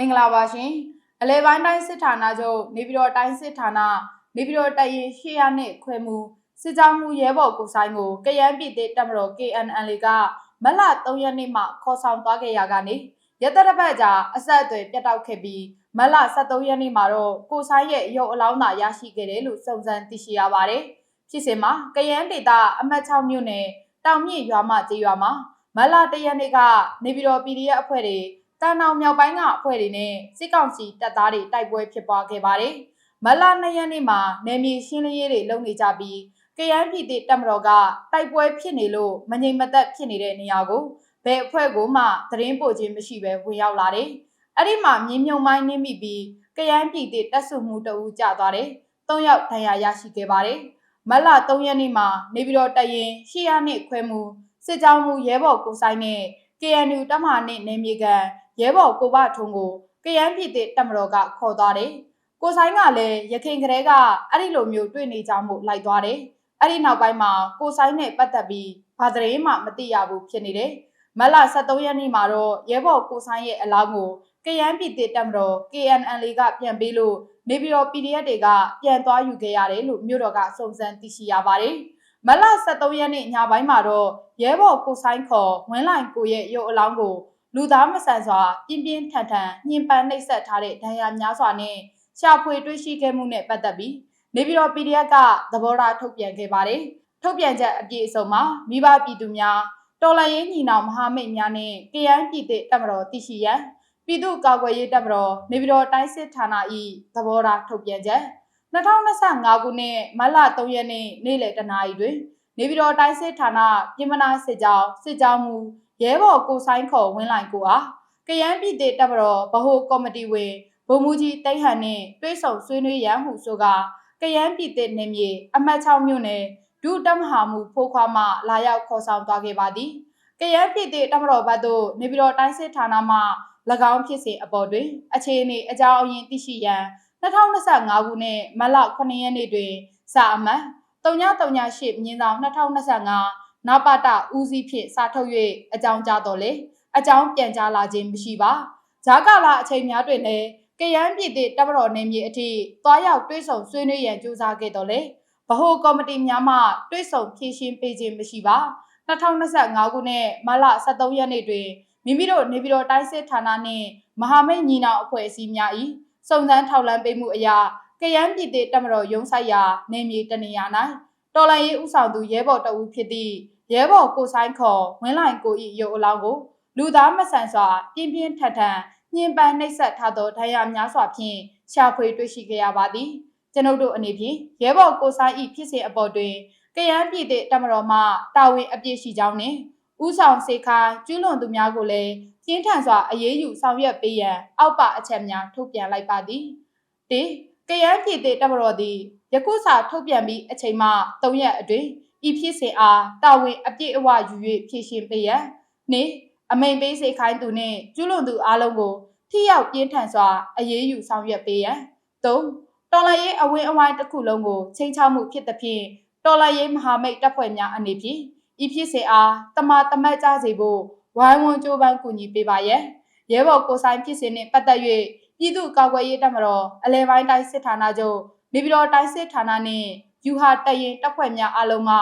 မင်္ဂလာပါရှင်အလဲပိုင်းတိုင်းစစ်ဌာနချုပ်နေပြည်တော်တိုင်းစစ်ဌာနနေပြည်တော်တရင်800နဲ့ခွဲမှုစစ်ကြောင်းမှုရဲဘော်ကိုဆိုင်ကိုကရန်ပြည်သေးတပ်မတော် KNL ကမလ3ရက်နေ့မှခေါ်ဆောင်သွားခဲ့ရကနေရတရပတ်ကြာအဆက်အသွယ်ပြတ်တောက်ခဲ့ပြီးမလ23ရက်နေ့မှာတော့ကိုဆိုင်ရဲ့ရုပ်အလောင်းသာရရှိခဲ့တယ်လို့စုံစမ်းသိရှိရပါတယ်ဖြစ်စဉ်မှာကရန်ဒေသအမှတ်6မြို့နယ်တောင်မြင့်ရွာမကျေးရွာမှာမလ1ရက်နေ့ကနေပြည်တော် PDF အဖွဲ့တွေ တန်အောင်မြောက်ပိုင်းကအဖွဲ့တွေနဲ့စစ်ကောင်စီတပ်သားတွေတိုက်ပွဲဖြစ်ပွားခဲ့ပါတယ်။မလ2ရက်နေ့မှာနယ်မြေရှင်းလင်းရေးတွေလုပ်နေကြပြီးကရန်ပြည်သည့်တပ်မတော်ကတိုက်ပွဲဖြစ်နေလို့မငြိမ်မသက်ဖြစ်နေတဲ့နေရာကိုဘယ်အဖွဲ့ကိုမှသတင်းပို့ခြင်းမရှိဘဲဝင်ရောက်လာတယ်။အဲ့ဒီမှာမြင်းမြုံမိုင်းနင်းမိပြီးကရန်ပြည်သည့်တပ်စုမှုတအူးကျသွားတယ်။၃ယောက်ဒဏ်ရာရရှိခဲ့ပါတယ်။မလ3ရက်နေ့မှာနေပြည်တော်တရင်ရှီယာနဲ့ခွဲမှုစစ်ကြောင်းမှုရဲဘော်ကိုဆိုင်နဲ့ KNU တပ်မဟာနဲ့နေမြေကန် ရဲဘော်ကိုဘထုံကိုကရန်ပြည်သစ်တပ်မတော်ကခေါ်သွားတယ်။ကိုဆိုင်ကလည်းရခိုင်ကလေးကအဲ့ဒီလိုမျိုးတွေ့နေကြမှုလိုက်သွားတယ်။အဲ့ဒီနောက်ပိုင်းမှာကိုဆိုင်နဲ့ပတ်သက်ပြီးဘာသတင်းမှမသိရဘူးဖြစ်နေတယ်။မလ23ရက်နေ့မှာတော့ရဲဘော်ကိုဆိုင်ရဲ့အလောင်းကိုကရန်ပြည်သစ်တပ်မတော် KNL ကပြန်ပေးလို့နေပြည်တော် PDF တွေကပြန်သွားယူခဲ့ရတယ်လို့မြို့တော်ကစုံစမ်းသိရှိရပါတယ်။မလ23ရက်နေ့ညပိုင်းမှာတော့ရဲဘော်ကိုဆိုင်ခေါ်ဝင်းလိုင်ကိုရဲ့ရုပ်အလောင်းကို လူသားမဆန်စွာပြင်းပြင်းထန်ထန်ညှဉ်းပန်းနှိပ်စက်ထားတဲ့ဒဏ်ရာများစွာနဲ့ရှာဖွေတွေ့ရှိခဲ့မှုနဲ့ပတ်သက်ပြီးနေပြည်တော် PDF ကသဘောထားထုတ်ပြန်ခဲ့ပါတယ်။ထုတ်ပြန်ချက်အပြည့်အစုံမှာမိဘပြည်သူများတော်လှန်ရေးညီနောင်မဟာမိတ်များနဲ့ကရန်ပြည်သစ်တပ်မတော်တရှိရန်ပြည်သူ့ကာကွယ်ရေးတပ်မတော်နေပြည်တော်တိုင်းစစ်ဌာန၏သဘောထားထုတ်ပြန်ချက်2025ခုနှစ်မတ်လ3ရက်နေ့နေ့လယ်တနာရီတွင်နေပြည်တော်တိုင်းစစ်ဌာနပြည်မနာစစ်ကြောင်းစစ်ကြောင်းမူ ရဲဘော်ကိုဆိုင်ခေါ်ဝင်းလိုက်ကိုအားကရန်ပြည်သေးတပ်မတော်ဗဟိုကော်မတီဝင်ဗိုလ်မှူးကြီးတိတ်ဟန်နှင့်တွဲဆောင်ဆွေးနွေးရန်ဟုဆိုကကရန်ပြည်သေးနေမြေအမှတ်6မြို့နယ်ဒုတပ်မဟာမူဖိုးခွာမှလာရောက်ခေါ်ဆောင်သွားခဲ့ပါသည်ကရန်ပြည်သေးတပ်မတော်ဘက်သို့နေပြည်တော်တိုင်းစစ်ဌာနမှ၎င်းဖြစ်စဉ်အပေါ်တွင်အခြေအနေအကြောင်းအရင်းသိရှိရန်2025ခုနှစ်မလ9ရက်နေ့တွင်စာအမှတ်3938မြင်းဆောင်2025 နပတဦးစီးဖြင့်စာထုတ်၍အကြောင်းကြားတော်လေအကြောင်းပြန်ကြားလာခြင်းမရှိပါဂျာကာလာအချိန်များတွင်လည်းကရန်ပြည်သည့်တပ်မတော်နေမြေအထိသွားရောက်တွဲဆောင်ဆွေးနွေးရန်ကြိုးစားခဲ့တော်လေဗဟိုကော်မတီများမှတွဲဆောင်ဖြည့်ရှင်းပေးခြင်းမရှိပါ2025ခုနှစ်မလ23ရက်နေ့တွင်မိမိတို့နေပြည်တော်တိုင်းစစ်ဌာနနှင့်မဟာမိတ်ညီနောင်အဖွဲ့အစည်းများ၏စုံစမ်းထောက်လှမ်းပေးမှုအရာကရန်ပြည်သည့်တပ်မတော်ရုံးဆိုင်ရာနေမြေတနေရာ၌ တော်လှန်ရေးဥဆောင်သူရဲဘော်တအူးဖြစ်သည့်ရဲဘော်ကိုဆိုင်ခေါ်ဝင်းလိုင်ကိုဤရုပ်အလောင်းကိုလူသားမဆန်စွာပြင်းပြင်းထန်ထန်ညှဉ်းပန်းနှိပ်စက်ထားသောဒဏ်ရာများစွာဖြင့်ရှာဖွေတွေ့ရှိခဲ့ရပါသည်ကျွန်ုပ်တို့အနေဖြင့်ရဲဘော်ကိုဆိုင်ဤဖြစ်စဉ်အပေါ်တွင်ကရန်ပြည်သည့်တပ်မတော်မှတာဝန်အပြည့်ရှိကြောင်းနှင့်ဥဆောင်စေခိုင်းကျူးလွန်သူများကိုလည်းပြင်းထန်စွာအရေးယူဆောင်ရွက်ပေးရန်အောက်ပါအချက်များထုတ်ပြန်လိုက်ပါသည်။၁ ကရန်ပြည်သည့်တပ်မတော်သည်ယခုစာထုတ်ပြန်ပြီးအချိန်မှ၃ရက်အတွင်းဤဖြစ်စဉ်အားတာဝန်အပြည့်အဝယူ၍ဖြည့်ရှင်းပေးရန်နှင့်အမိန်ပေးစေခိုင်းသူနှင့်ကျူးလွန်သူအလုံးကိုထိရောက်ပြင်းထန်စွာအရေးယူဆောင်ရွက်ပေးရန်၃တော်လှန်ရေးအဝင်းအဝိုင်းတစ်ခုလုံးကိုချိန်ချမှုဖြစ်သဖြင့်တော်လှန်ရေးမဟာမိတ်တပ်ဖွဲ့များအနေဖြင့်ဤဖြစ်စဉ်အားတမတမတ်ကြစေဖို့ဝိုင်းဝန်းကြိုးပမ်းကူညီပေးပါရန်ရဲဘော်ကိုဆိုင်ဖြစ်စဉ်နှင့်ပတ်သက်၍ ပြည်သူ့ကာကွယ်ရေးတပ်မတော်အလဲပိုင်းတိုင်းစစ်ဌာနချုပ်နေပြည်တော်တိုင်းစစ်ဌာနနှင့်ယူဟာတရင်တပ်ဖွဲ့များအလုံးမှ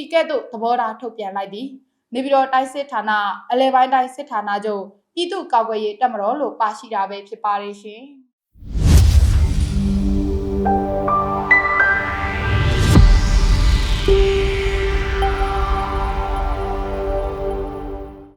ဤကဲ့သို့သဘောထားထုတ်ပြန်လိုက်သည်နေပြည်တော်တိုင်းစစ်ဌာနအလဲပိုင်းတိုင်းစစ်ဌာနချုပ်ပြည်သူ့ကာကွယ်ရေးတပ်မတော်လို့ပါရှိတာပဲဖြစ်ပါရဲ့ရှင်